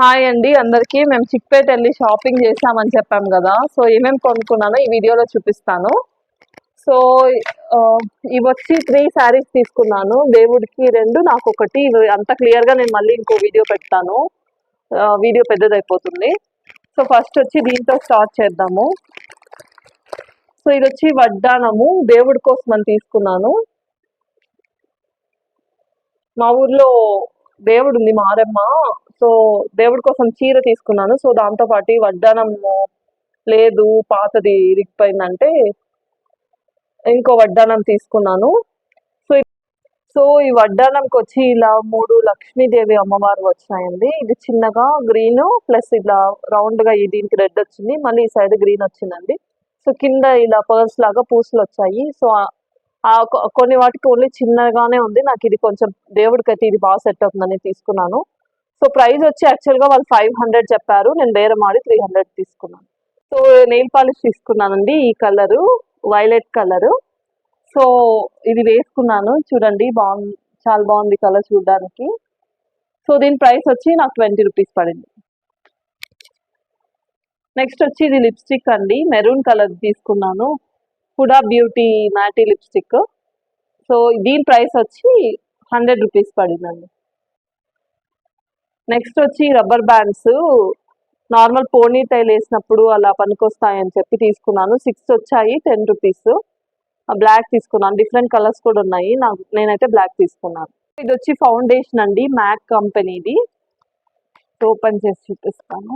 Hi అండి అందరికీ మేము చిక్పేట వెళ్ళి షాపింగ్ చేసామని చెప్పాం కదా. సో ఏమేమి కొనుక్కున్నానో ఈ వీడియోలో చూపిస్తాను. సో ఇవచ్చి ఇవి వచ్చి త్రీ శారీస్ తీసుకున్నాను. దేవుడికి రెండు నాకు ఒకటి. అంత క్లియర్గా నేను మళ్ళీ ఇంకో వీడియో పెడతాను. వీడియో పెద్దదైపోతుంది. సో ఫస్ట్ వచ్చి దీంతో స్టార్ట్ చేద్దాము. సో ఇది వచ్చి వడ్డానము దేవుడి కోసం అని తీసుకున్నాను. మా ఊర్లో దేవుడు ఉంది మారమ్మ. సో దేవుడి కోసం చీర తీసుకున్నాను. సో దాంతో పాటు ఈ వడ్డానం లేదు పాతది ఇరిగిపోయిందంటే ఇంకో వడ్డానం తీసుకున్నాను. సో సో ఈ వడ్డానంకి వచ్చి ఇలా మూడు లక్ష్మీదేవి అమ్మవారు వచ్చాయండి ఇది చిన్నగా గ్రీన్ ప్లస్ ఇలా రౌండ్గా దీనికి రెడ్ వచ్చింది. మళ్ళీ ఈ సైడ్ గ్రీన్ వచ్చిందండి. సో కింద ఇలా పర్స్ లాగా పూసలు వచ్చాయి. సో ఆ- కొన్ని వాటికి ఓన్లీ చిన్నగానే ఉంది. నాకు ఇది కొంచెం దేవుడికి అయితే ఇది బాగా సెట్ అవుతుందని తీసుకున్నాను. సో ప్రైస్ వచ్చి యాక్చువల్గా వాళ్ళు ఫైవ్ హండ్రెడ్ చెప్పారు. నేను వేరే మాడి త్రీ హండ్రెడ్ తీసుకున్నాను. సో నెయిల్ పాలిష్ తీసుకున్నానండి. ఈ కలరు వైలెట్ కలరు సో ఇది వేసుకున్నాను. చూడండి బాగుంది చాలా బాగుంది కలర్ చూడడానికి. సో దీని ప్రైస్ వచ్చి నాకు ట్వంటీ రూపీస్ పడింది. నెక్స్ట్ వచ్చి ఇది లిప్స్టిక్ అండి. మెరూన్ కలర్ తీసుకున్నాను. Huda beauty matte lipstick so దీని ప్రైస్ వచ్చి హండ్రెడ్ రూపీస్ పడిందండి. నెక్స్ట్ వచ్చి rubber bands. Normal pony tail వేసినప్పుడు అలా పనికొస్తాయి అని చెప్పి తీసుకున్నాను. సిక్స్ వచ్చాయి టెన్ రూపీస్. బ్లాక్ తీసుకున్నాను. డిఫరెంట్ కలర్స్ కూడా ఉన్నాయి. నాకు నేనైతే బ్లాక్ తీసుకున్నాను. ఇది వచ్చి ఫౌండేషన్ అండి. మ్యాక్ కంపెనీది. ఓపెన్ చేసి చూపిస్తాను.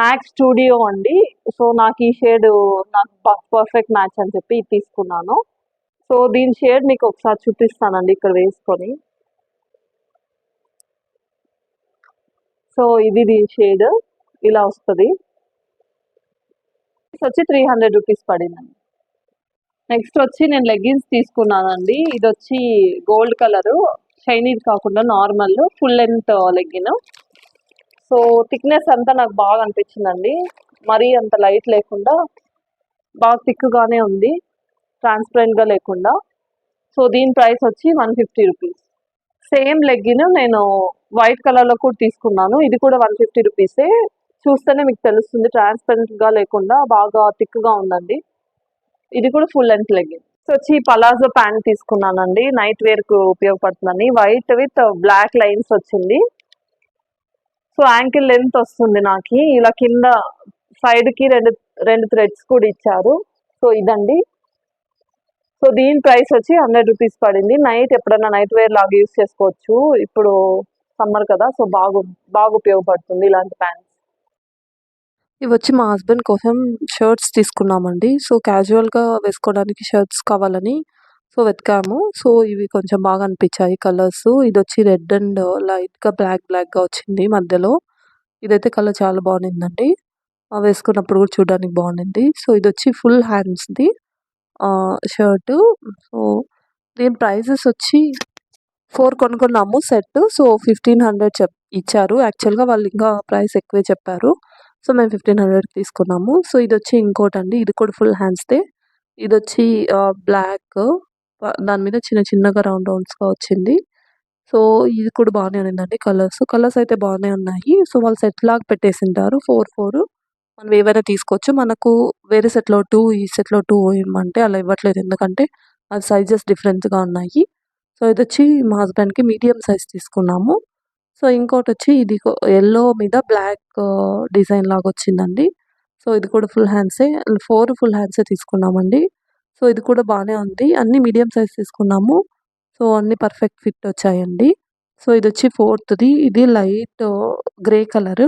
మ్యాక్ స్టూడియో అండి. సో నాకు ఈ షేడ్ నాకు పర్ఫెక్ట్ మ్యాచ్ అని చెప్పి తీసుకున్నాను. సో దీని షేడ్ మీకు ఒకసారి చూపిస్తానండి ఇక్కడ వేసుకొని. సో ఇది దీని షేడ్. ఇలా వస్తుంది. వచ్చి త్రీ హండ్రెడ్ రూపీస్ పడిందండి. నెక్స్ట్ వచ్చి నేను లెగ్గిన్స్ తీసుకున్నానండి. ఇది వచ్చి గోల్డ్ కలరు షైనీది కాకుండా normal full length legging so thickness అంతా నాకు బాగా అనిపించిందండి. మరీ అంత లైట్ లేకుండా బాగా థిక్గానే ఉంది. ట్రాన్స్పరెంట్గా లేకుండా. సో దీని ప్రైస్ వచ్చి one fifty rupees same legging నేను వైట్ కలర్లో కూడా తీసుకున్నాను. ఇది కూడా వన్ ఫిఫ్టీ రూపీసే చూస్తేనే మీకు తెలుస్తుంది. ట్రాన్స్పరెంట్గా లేకుండా బాగా థిక్గా ఉందండి. ఇది కూడా ఫుల్ లెంత్ లెగ్గింగ్ సో వచ్చి పలాజో ప్యాంట్ తీసుకున్నానండి. నైట్ వేర్కు ఉపయోగపడుతుందని వైట్ విత్ బ్లాక్ లైన్స్ వచ్చింది. సో యాంకిల్ లెంత్ వస్తుంది నాకు. ఇలా కింద సైడ్కి రెండు రెండు థ్రెడ్స్ కూడా ఇచ్చారు. సో ఇదండి. సో దీని ప్రైస్ వచ్చి హండ్రెడ్ రూపీస్ పడింది. నైట్ ఎప్పుడైనా నైట్ వేర్ లాగా యూస్ చేసుకోవచ్చు. ఇప్పుడు సమ్మర్ కదా సో బాగు బాగా ఉపయోగపడుతుంది ఇలాంటి ప్యాంట్స్. ఇవి వచ్చి మా హస్బెండ్ కోసం షర్ట్స్ తీసుకున్నామండి. సో క్యాజువల్గా వేసుకోవడానికి షర్ట్స్ కావాలని సో వెతికాము. సో ఇవి కొంచెం బాగా అనిపించాయి కలర్స్. ఇది వచ్చి రెడ్ అండ్ లైట్గా బ్లాక్ బ్లాక్గా వచ్చింది మధ్యలో. ఇదైతే కలర్ చాలా బాగుండిందండి. వేసుకున్నప్పుడు కూడా చూడడానికి బాగుండింది. సో ఇది వచ్చి ఫుల్ హ్యాండ్స్ది షర్టు. సో దీని ప్రైజెస్ వచ్చి ఫోర్ కొనుక్కున్నాము సెట్ సో ఫిఫ్టీన్ హండ్రెడ్ చెప్ ఇచ్చారు. యాక్చువల్గా వాళ్ళు ఇంకా ప్రైస్ ఎక్కువే చెప్పారు. సో మేము ఫిఫ్టీన్ హండ్రెడ్ తీసుకున్నాము. సో ఇది వచ్చి ఇంకోటి అండి. ఇది కూడా ఫుల్ హ్యాండ్స్దే ఇది వచ్చి బ్లాక్ దాని మీద చిన్న చిన్నగా రౌండ్ రౌండ్స్గా వచ్చింది. సో ఇది కూడా బాగానే ఉందండి కలర్స్ కలర్స్ అయితే బాగానే ఉన్నాయి. సో వాళ్ళు సెట్ లాగా పెట్టేసింటారు. ఫోర్ ఫోర్ మనం ఏవైనా తీసుకోవచ్చు. మనకు వేరే సెట్లో టూ ఈ సెట్లో టూ ఇవ్వమంటే అలా ఇవ్వట్లేదు. ఎందుకంటే అది సైజెస్ డిఫరెంట్గా ఉన్నాయి. సో ఇది వచ్చి మా హస్బెండ్కి మీడియం సైజ్ తీసుకున్నాము. సో ఇంకోటి వచ్చి ఇది ఎల్లో మీద బ్లాక్ డిజైన్ లాగా వచ్చిందండి సో ఇది కూడా ఫుల్ హ్యాండ్సే ఫోర్ ఫుల్ హ్యాండ్సే తీసుకున్నామండి. సో ఇది కూడా బాగానే ఉంది. అన్ని మీడియం సైజ్ తీసుకున్నాము. సో అన్ని పర్ఫెక్ట్ ఫిట్ వచ్చాయండి సో ఇది వచ్చి ఫోర్త్ది. ఇది లైట్ గ్రే కలర్.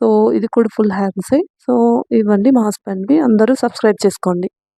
సో ఇది కూడా ఫుల్ హ్యాండ్సే. సో ఇవ్వండి మా హస్బెండ్వి. అందరూ సబ్స్క్రైబ్ చేసుకోండి.